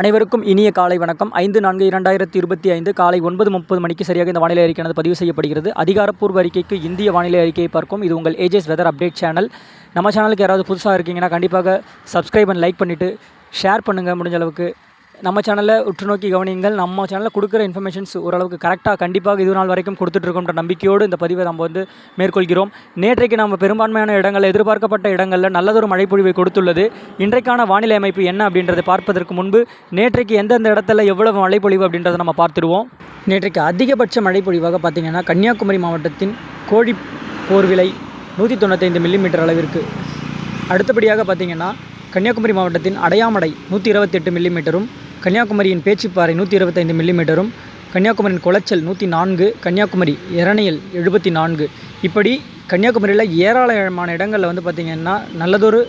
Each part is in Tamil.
அனைவருக்கும் இனிய காலை வணக்கம். ஐந்து நான்கு இரண்டாயிரத்தி இருபத்தி ஐந்து காலை ஒன்பது முப்பது மணிக்கு சரியாக இந்த வானிலை அறிக்கையானது பதிவு செய்யப்படுகிறது. அதிகாரப்பூர்வ அறிக்கைக்கு இந்திய வானிலை அறிக்கையை பார்க்கும் இது உங்கள் ஏஜஸ் வெதர் அப்டேட் சேனல் நம்ம சேனலுக்கு யாராவது புதுசாக இருக்கீங்கன்னா கண்டிப்பாக சப்ஸ்கிரைப் அண்ட் லைக் பண்ணிவிட்டு ஷேர் பண்ணுங்கள் முடிஞ்ச அளவுக்கு நம்ம சேனலில் உற்று நோக்கி கவனிங்கள் நம்ம சேனலில் கொடுக்குற இன்ஃபர்மேஷன்ஸ் ஓரளவுக்கு கரெக்டாக கண்டிப்பாக இது நாள் வரைக்கும் கொடுத்துட்ருக்கோன்ற நம்பிக்கையோடு இந்த பதிவை நம்ம வந்து மேற்கொள்கிறோம். நேற்றைக்கு நம்ம பெரும்பான்மையான இடங்கள் எதிர்பார்க்கப்பட்ட இடங்களில் நல்லதொரு மழைப்பொழிவை கொடுத்துள்ளது. இன்றைக்கான வானிலை அமைப்பு என்ன அப்படின்றத பார்ப்பதற்கு முன்பு நேற்றைக்கு எந்தெந்த இடத்துல எவ்வளவு மழைப்பொழிவு அப்படின்றத நம்ம பார்த்துருவோம் நேற்றைக்கு அதிகபட்ச மழைப்பொழிவாக பார்த்தீங்கன்னா கன்னியாகுமரி மாவட்டத்தின் கோழி போர்விலை நூற்றி தொண்ணூத்தைந்து மில்லிமீட்டர் அளவிற்கு. அடுத்தபடியாக பார்த்திங்கன்னா கன்னியாகுமரி மாவட்டத்தின் அடையாமடை நூற்றி இருபத்தெட்டு மில்லிமீட்டரும் கன்னியாகுமரியின் பேச்சிப்பாறை நூற்றி இருபத்தைந்து மில்லிமீட்டரும் கன்னியாகுமரியின் குளச்சல் நூற்றி நான்கு கன்னியாகுமரி இரணியல் எழுபத்தி நான்கு இப்படி கன்னியாகுமரியில் ஏராளமான இடங்களில் வந்து பார்த்திங்கன்னா நல்லதொரு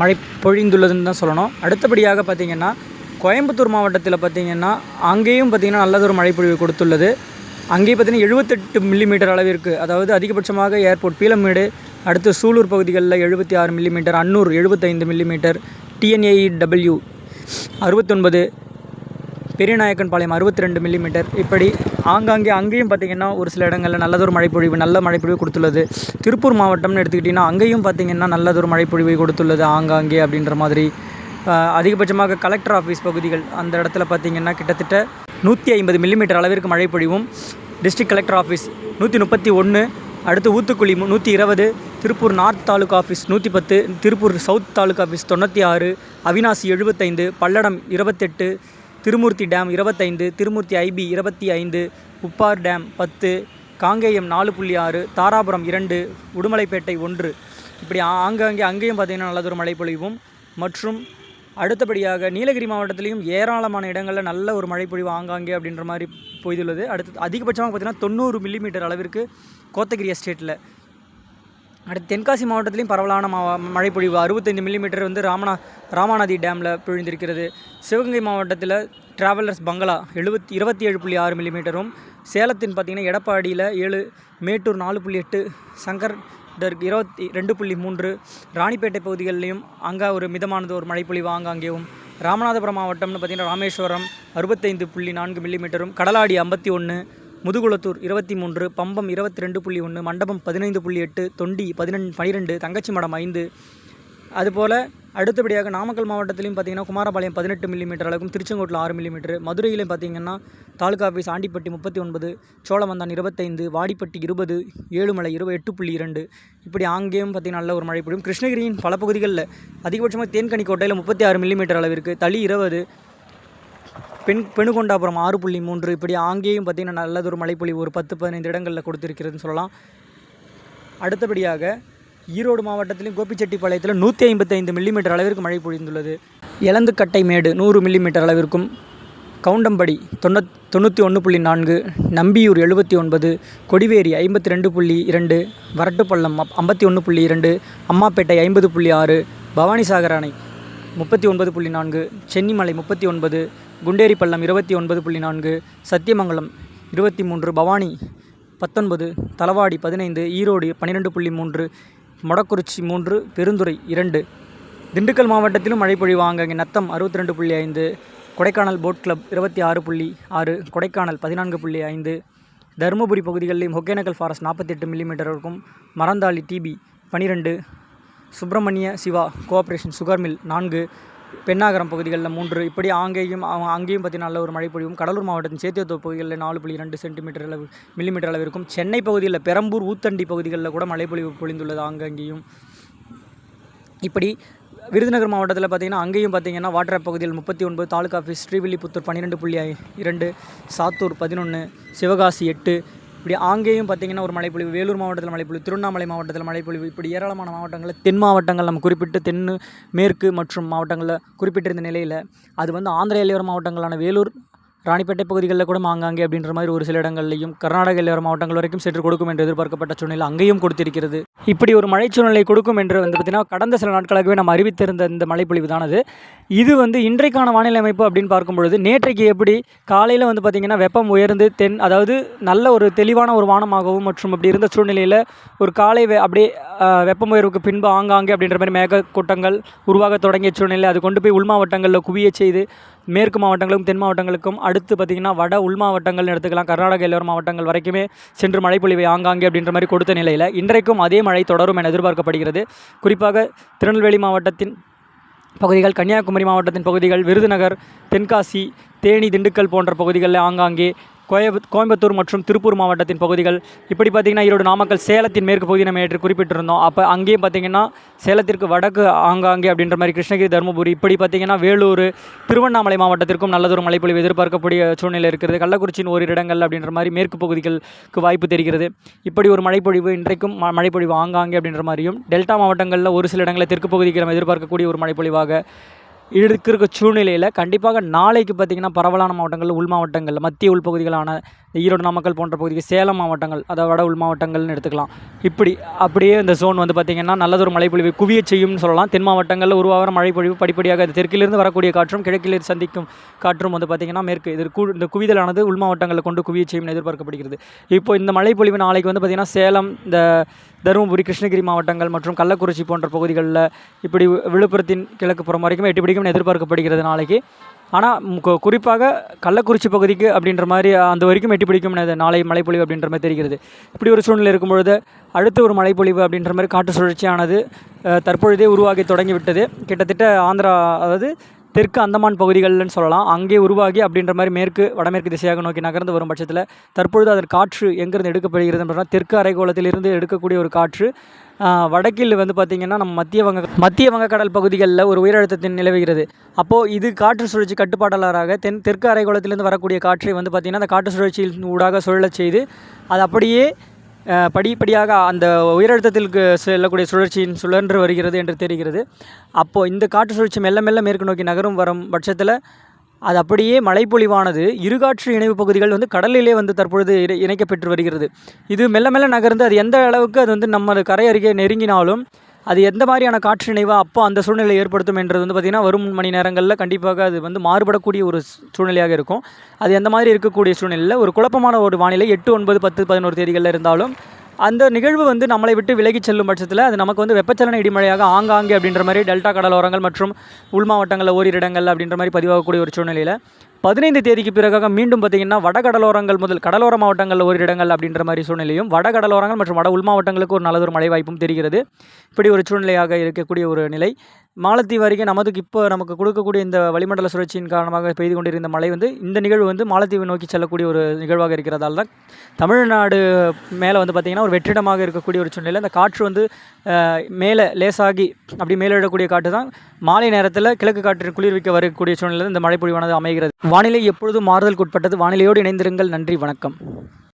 மழை பொழிந்துள்ளதுன்னு தான் சொல்லணும். அடுத்தபடியாக பார்த்திங்கன்னா கோயம்புத்தூர் மாவட்டத்தில் பார்த்திங்கன்னா அங்கேயும் பார்த்திங்கன்னா நல்லதொரு மழைப்பொழிவு கொடுத்துள்ளது. அங்கேயும் பார்த்திங்கன்னா எழுபத்தெட்டு மில்லிமீட்டர் அளவிற்கு அதாவது அதிகபட்சமாக ஏர்போர்ட் பீலமேடு அடுத்து சூலூர் பகுதிகளில் எழுபத்தி ஆறு மில்லிமீட்டர் அன்னூர் எழுபத்தைந்து மில்லிமீட்டர் டிஎன்ஏஇடபிள்யூ அறுபத்தொன்பது பெரியநாயக்கன்பாளையம் அறுபத்தி ரெண்டு மில்லிமீட்டர் இப்படி ஆங்காங்கே அங்கேயும் பார்த்திங்கன்னா ஒரு சில இடங்களில் நல்லதொரு மழைப்பொழிவு நல்ல மழைப்பொழிவு கொடுத்துள்ளது. திருப்பூர் மாவட்டம்னு எடுத்துக்கிட்டிங்கன்னா அங்கேயும் பார்த்திங்கன்னா நல்லதொரு மழைப்பொழிவை கொடுத்துள்ளது ஆங்காங்கே அப்படின்ற மாதிரி. அதிகபட்சமாக கலெக்டர் ஆஃபீஸ் பகுதிகள் அந்த இடத்துல பார்த்திங்கன்னா கிட்டத்தட்ட நூற்றி ஐம்பது மில்லிமீட்டர் அளவிற்கு மழை பொழிவும் டிஸ்ட்ரிக்ட் கலெக்டர் ஆஃபீஸ் நூற்றி முப்பத்தி ஒன்று அடுத்து ஊத்துக்குழி நூற்றி இருபது திருப்பூர் நார்த் தாலுக்கா ஆஃபீஸ் நூற்றி பத்து திருப்பூர் சவுத் தாலுக்கா ஆஃபீஸ் தொண்ணூற்றி ஆறு அவினாசி எழுபத்தைந்து பல்லடம் இருபத்தெட்டு திருமூர்த்தி டேம் இருபத்தைந்து திருமூர்த்தி ஐபி இருபத்தி ஐந்து உப்பார் டேம் பத்து காங்கேயம் நாலு புள்ளி ஆறு தாராபுரம் இரண்டு உடுமலைப்பேட்டை ஒன்று. இப்படி ஆங்காங்கே அங்கேயும் பார்த்திங்கன்னா நல்லதொரு மழை பொழிவும். மற்றும் அடுத்தபடியாக நீலகிரி மாவட்டத்திலையும் ஏராளமான இடங்களில் நல்ல ஒரு மழைப்பொழிவு ஆங்காங்கே அப்படின்ற மாதிரி பொய்துள்ளது. அடுத்து அதிகபட்சமாக பார்த்திங்கன்னா தொண்ணூறு மில்லிமீட்டர் அளவிற்கு கோத்தகிரி எஸ்டேட்டில் அடுத்து தென்காசி மாவட்டத்திலையும் பரவலான மா மழைப்பொழிவு. அறுபத்தைந்து மில்லிமீட்டர் வந்து ராமநா ராமாநதி டேமில் பொழிந்திருக்கிறது. சிவகங்கை மாவட்டத்தில் டிராவலர்ஸ் பங்களா எழுபத்தி இருபத்தி ஏழு புள்ளி ஆறு மில்லிமீட்டரும் சேலத்தின் பார்த்திங்கன்னா எடப்பாடியில் ஏழு மேட்டூர் நாலு புள்ளி எட்டு சங்கர் டர்க் இருபத்தி ரெண்டு புள்ளி மூன்று ராணிப்பேட்டை பகுதிகளிலையும் அங்கே ஒரு மிதமானது ஒரு மழைப்பொழிவு ஆங்காங்கேயும் ராமநாதபுரம் மாவட்டம்னு பார்த்திங்கன்னா ராமேஸ்வரம் அறுபத்தைந்து புள்ளி நான்கு மில்லிமீட்டரும் கடலாடி ஐம்பத்தி ஒன்று முதுகுளத்தூர் இருபத்தி மூன்று பம்பம் இருபத்தி ரெண்டு புள்ளி ஒன்று மண்டபம் பதினைந்து புள்ளி எட்டு தொண்டி பதினெண் பனிரெண்டு தங்கச்சி மடம் ஐந்து. அதுபோல் அடுத்தபடியாக நாமக்கல் மாவட்டத்திலையும் பார்த்தீங்கன்னா குமாரபாளையம் பதினெட்டு மில்லிமீட்டர் அளவுக்கும் திருச்செங்கோட்டில் ஆறு மில்லிமீட்டர் மதுரையிலையும் பார்த்தீங்கன்னா தாலுகா ஆஃபீஸ் ஆண்டிப்பட்டி முப்பத்தி ஒன்பது சோழமந்தான் இருபத்தைந்து வாடிப்பட்டி இருபது ஏழுமலை இருபது எட்டு புள்ளி இரண்டு. இப்படி அங்கேயும் பார்த்தீங்கன்னா நல்ல ஒரு மழை பொழியும் கிருஷ்ணகிரியின் பல பகுதிகளில் அதிகபட்சமாக தேன்கனி கோட்டையில் முப்பத்தி ஆறு மில்லிமீட்டர் அளவிற்கு தளி இருபது பெண் பெணுகொண்டாபுரம் ஆறு புள்ளி மூன்று. இப்படி ஆங்கேயும் பார்த்திங்கன்னா நல்லதொரு மழைப்பொழிவு ஒரு பத்து பதினைந்து இடங்களில் கொடுத்துருக்கிறதுன்னு சொல்லலாம். அடுத்தபடியாக ஈரோடு மாவட்டத்திலும் கோபிச்செட்டிப்பாளையத்தில் நூற்றி ஐம்பத்தைந்து மில்லிமீட்டர் அளவிற்கு மழை பொழிந்துள்ளது. எலந்துக்கட்டை மேடு நூறு மில்லிமீட்டர் அளவிற்கும். கவுண்டம்படி தொண்ணூத் தொண்ணூற்றி ஒன்று புள்ளி நான்கு. நம்பியூர் எழுபத்தி ஒன்பது. கொடிவேரி ஐம்பத்தி ரெண்டு புள்ளி இரண்டு. வரட்டுப்பள்ளம் ஐம்பத்தி ஒன்று புள்ளி இரண்டு. அம்மாப்பேட்டை ஐம்பது புள்ளி ஆறு. பவானிசாகர் அணை முப்பத்தி ஒன்பது புள்ளி நான்கு. சென்னிமலை முப்பத்தி ஒன்பது. குண்டேரி பள்ளம் இருபத்தி ஒன்பது புள்ளி நான்கு சத்தியமங்கலம் இருபத்தி மூன்று பவானி பத்தொன்பது தலவாடி பதினைந்து ஈரோடு பன்னிரெண்டு புள்ளி மூன்று மொடக்குறிச்சி மூன்று பெருந்துறை இரண்டு. திண்டுக்கல் மாவட்டத்திலும் மழை பொழிவாங்க இங்கே நத்தம் அறுபத்தி ரெண்டு புள்ளி ஐந்து கொடைக்கானல் போட் கிளப் இருபத்தி ஆறு புள்ளி ஆறு கொடைக்கானல் பதினான்கு புள்ளி ஐந்து தருமபுரி பகுதிகளிலும் ஒகேனக்கல் ஃபாரஸ்ட் நாற்பத்தெட்டு மில்லிமீட்டர் இருக்கும் மரந்தாளி டிபி பனிரெண்டு Subramaniya Siva cooperation sugar mill நான்கு பெண்ணாகரம் பகுதிகளில் மூன்று. இப்படி ஆங்கேயும் அவங்க அங்கேயும் பார்த்தீங்கன்னா நல்ல ஒரு மழை பொழிவும் கடலூர் மாவட்டத்தின் சேத்தியத்தோப்பு பகுதிகளில் நாலு புள்ளி ரெண்டு சென்டிமீட்டர் அளவு மில்லிமீட்டர் அளவு இருக்கும். சென்னை பகுதியில் பெரம்பூர் ஊத்தண்டி பகுதிகளில் கூட மழை பொழிவு பொழிந்துள்ளது ஆங்கங்கேயும் இப்படி விருதுநகர் மாவட்டத்தில் பார்த்தீங்கன்னா அங்கேயும் பார்த்தீங்கன்னா வாட்டர் பகுதியில் முப்பத்தி ஒன்பது தாலுகா ஆஃபீஸ் ஸ்ரீவில்லிபுத்தூர் பன்னிரெண்டு புள்ளி இரண்டு சாத்தூர் பதினொன்று சிவகாசி எட்டு இப்படி ஆங்கேயும் பார்த்திங்கன்னா ஒரு மழைப்பொழிவு வேலூர் மாவட்டத்தில் மழைப்பொழிவு திருவண்ணாமலை மாவட்டத்தில் மழைப்பொழிவு இப்படி ஏராளமான மாவட்டங்களில் தென் மாவட்டங்கள் நம்ம குறிப்பிட்டு தென் மேற்கு மற்றும் மாவட்டங்களில் குறிப்பிட்டிருந்த நிலையில் அது வந்து ஆந்திர எல்லையோர மாவட்டங்களான வேலூர் ராணிப்பேட்டை பகுதிகளில் கூட ஆங்காங்கே அப்படின்ற மாதிரி ஒரு சில இடங்கள்லையும் கர்நாடக எல்லையோர மாவட்டங்கள் வரைக்கும் சென்று கொடுக்கும் என்று எதிர்பார்க்கப்பட்ட சூழ்நிலை அங்கேயும் கொடுத்திருக்கிறது. இப்படி ஒரு மழை சூழ்நிலை கொடுக்கும் என்று வந்து பார்த்திங்கன்னா கடந்த சில நாட்களாகவே நம்ம அறிவித்திருந்த இந்த மழைப்பொழிவு தானது இது வந்து இன்றைக்கான வானிலை அமைப்பு அப்படின்னு பார்க்கும்பொழுது நேற்றைக்கு எப்படி காலையில் வந்து பார்த்திங்கன்னா வெப்பம் உயர்ந்து தென் அதாவது நல்ல ஒரு தெளிவான ஒரு வானமாகவும் மற்றும் அப்படி இருந்த சூழ்நிலையில் ஒரு காலை வெ- அப்படியே வெப்பம் உயர்வுக்கு பின்பு ஆங்காங்கே அப்படின்ற மாதிரி மேகக்கூட்டங்கள் உருவாக தொடங்கிய சூழ்நிலை அது கொண்டு போய் உள் மாவட்டங்களில் குவிய செய்து மேற்கு மாவட்டங்களுக்கும் தென் மாவட்டங்களுக்கும் அடுத்து பார்த்திங்கன்னா வட உள் மாவட்டங்கள்னு எடுத்துக்கலாம். கர்நாடக எல்லோரும் மாவட்டங்கள் வரைக்குமே சென்று மழை பொழிவை ஆங்காங்கே அப்படின்ற மாதிரி கொடுத்த நிலையில் இன்றைக்கும் அதே மழை தொடரும் என எதிர்பார்க்கப்படுகிறது. குறிப்பாக திருநெல்வேலி மாவட்டத்தின் பகுதிகள் கன்னியாகுமரி மாவட்டத்தின் பகுதிகள் விருதுநகர் தென்காசி தேனி திண்டுக்கல் போன்ற பகுதிகளில் ஆங்காங்கே கோயம்புத்தூர் மற்றும் திருப்பூர் மாவட்டத்தின் பகுதிகள். இப்படி பார்த்திங்கன்னா ஈரோடு நாமக்கல் சேலத்தின் மேற்கு பகுதி நம்ம நேற்று குறிப்பிட்டிருந்தோம். அப்போ அங்கேயும் பார்த்திங்கன்னா சேலத்திற்கு வடக்கு ஆங்காங்கே அப்படின்ற மாதிரி கிருஷ்ணகிரி தருமபுரி இப்படி பார்த்திங்கன்னா வேலூர் திருவண்ணாமலை மாவட்டத்திற்கும் நல்லதொரு மழைப்பொழிவு எதிர்பார்க்கக்கூடிய சூழ்நிலை இருக்கிறது கள்ளக்குறிச்சியின் ஓரிரு இடங்கள் அப்படின்ற மாதிரி மேற்கு பகுதிகளுக்கு வாய்ப்பு தெரிகிறது. இப்படி ஒரு மழைப்பொழிவு இன்றைக்கும் மழைப்பொழிவு ஆங்காங்கே அப்படின்ற மாதிரியும் டெல்டா மாவட்டங்களில் ஒரு சில இடங்களில் தெற்கு பகுதிக்கு நம்ம எதிர்பார்க்கக்கூடிய ஒரு மழைப்பொழிவாக இருக்கிற சூழ்நிலையில் கண்டிப்பாக நாளைக்கு பார்த்திங்கன்னா பரவலான மாவட்டங்கள் உள் மாவட்டங்கள் மத்திய உள்பகுதிகளான ஈரோடு நாமக்கல் போன்ற பகுதிக்கு சேலம் மாவட்டங்கள் அதை வட உள் மாவட்டங்கள்னு எடுத்துக்கலாம். இப்படி அப்படியே இந்த சோன் வந்து பார்த்திங்கன்னா நல்லதொரு மழைப்பொழிவு குவிய செய்யும்னு சொல்லலாம். தென் மாவட்டங்களில் உருவாகிற மழைப்பொழிவு படிப்படியாக அது தெற்கிலிருந்து வரக்கூடிய காற்றும் கிழக்கிலிருந்து சந்திக்கும் காற்றும் வந்து பார்த்திங்கன்னா மேற்கு இது கு இந்த குவிதலானது உள் மாவட்டங்களில் கொண்டு குவிய செய்யும்னு எதிர்பார்க்கப்படுகிறது. இப்போ இந்த மழைப்பொழிவு நாளைக்கு வந்து பார்த்திங்கன்னா சேலம் இந்த தருமபுரி கிருஷ்ணகிரி மாவட்டங்கள் மற்றும் கள்ளக்குறிச்சி போன்ற பகுதிகளில் இப்படி விழுப்புரத்தின் கிழக்கு புறம் வரைக்கும் எட்டு பிடிக்கும் பிடிக்கும்னு எதிர்பார்க்கப்படுகிறது நாளைக்கு. ஆனால் குறிப்பாக கள்ளக்குறிச்சி பகுதிக்கு அப்படின்ற மாதிரி அந்த வரைக்கும் எட்டி பிடிக்கும்னு நாளை மழைப்பொழிவு அப்படின்ற மாதிரி தெரிகிறது. இப்படி ஒரு சூழ்நிலை இருக்கும் பொழுது அடுத்த ஒரு மழைப்பொழிவு அப்படின்ற மாதிரி காற்று சுழற்சியானது தற்பொழுதே உருவாகி தொடங்கிவிட்டது. கிட்டத்தட்ட ஆந்திரா அதாவது தெற்கு அந்தமான் பகுதிகள்னு சொல்லலாம் அங்கே உருவாகி அப்படின்ற மாதிரி மேற்கு வடமேற்கு திசையாக நோக்கி நகர்ந்து வரும் பட்சத்தில் தற்பொழுது அதன் காற்று எங்கிருந்து எடுக்கப்படுகிறது அப்படின்னா தெற்கு அரைக்கோளத்திலிருந்து எடுக்கக்கூடிய ஒரு காற்று வடக்கில் வந்து பார்த்திங்கன்னா நம்ம மத்திய வங்க மத்திய வங்கக்கடல் பகுதிகளில் ஒரு உயரழுத்தத்தின் நிலவுகிறது. அப்போது இது காற்று சுழற்சி கட்டுப்பாட்டாளராக தென் தெற்கு அரைக்கோளத்திலிருந்து வரக்கூடிய காற்றை வந்து பார்த்திங்கன்னா அந்த காற்று சுழற்சியின் ஊடாக சுழலச் செய்து அது அப்படியே படிப்படியாக அந்த உயரழுத்தத்திற்கு செல்லக்கூடிய சுழற்சியின் சுழன்று வருகிறது என்று தெரிகிறது. அப்போது இந்த காற்று சுழற்சி மெல்ல மெல்ல மேற்கு நோக்கி நகரும் வரும் பட்சத்தில் அது அப்படியே மழைப்பொழிவானது இருகாற்று இணைவு பகுதிகள் வந்து கடலிலே வந்து தற்பொழுது இணை- இணைக்கப்பெற்று வருகிறது. இது மெல்ல மெல்ல நகர்ந்து அது எந்த அளவுக்கு அது வந்து நம்ம கரை அருகே நெருங்கினாலும் அது எந்த மாதிரியான காற்று நினைவாக அப்போ அந்த சூழ்நிலை ஏற்படுத்தும் என்றது வந்து பார்த்திங்கன்னா வரும் மணி நேரங்களில் கண்டிப்பாக அது வந்து மாறுபடக்கூடிய ஒரு சூழ்நிலையாக இருக்கும். அது எந்த மாதிரி இருக்கக்கூடிய சூழ்நிலையில் ஒரு குழப்பமான ஒரு வானிலை எட்டு ஒன்பது பத்து பதினோரு தேதிகளில் இருந்தாலும் அந்த நிகழ்வு வந்து நம்மளை விட்டு விலகிச் செல்லும் பட்சத்தில் அது நமக்கு வந்து வெப்பச்சலன இடிமழையாக ஆங்காங்கே அப்படின்ற மாதிரி டெல்டா கடலோரங்கள் மற்றும் உள் மாவட்டங்களில் ஓரிரு இடங்கள் அப்படின்ற மாதிரி பதிவாகக்கூடிய ஒரு சூழ்நிலையில் பதினைந்து தேதிக்கு பிறகாக மீண்டும் பார்த்திங்கன்னா வட கடலோரங்கள் முதல் கடலோர மாவட்டங்களில் ஒரு இடங்கள் அப்படின்ற மாதிரி சூழ்நிலையும் வட கடலோரங்கள் மற்றும் வட உள் மாவட்டங்களுக்கு ஒரு நல்லதொரு மழை வாய்ப்பும் தெரிகிறது. இப்படி ஒரு சூழ்நிலையாக இருக்கக்கூடிய ஒரு நிலை. மாலத்தீவு அருகே நமதுக்கு இப்போ நமக்கு கொடுக்கக்கூடிய இந்த வளிமண்டல சுழற்சியின் காரணமாக பெய்து கொண்டிருந்த மழை வந்து இந்த நிகழ்வு வந்து மாலத்தீவை நோக்கி செல்லக்கூடிய ஒரு நிகழ்வாக இருக்கிறதால தான். தமிழ்நாடு மேலே வந்து பார்த்திங்கன்னா ஒரு வெற்றிடமாக இருக்கக்கூடிய ஒரு சூழ்நிலை. அந்த காற்று வந்து மேலே லேசாகி அப்படி மேலிடக்கூடிய காற்று தான் மாலை நேரத்தில் கிழக்கு காற்று குளிர்விக்க வரக்கூடிய சூழ்நிலை இந்த மழைப்பொழிவானது அமைகிறது. வானிலை எப்பொழுதும் மாறுதலுக்கு உட்பட்டது. வானிலையோடு இணைந்திருங்கள். நன்றி. வணக்கம்.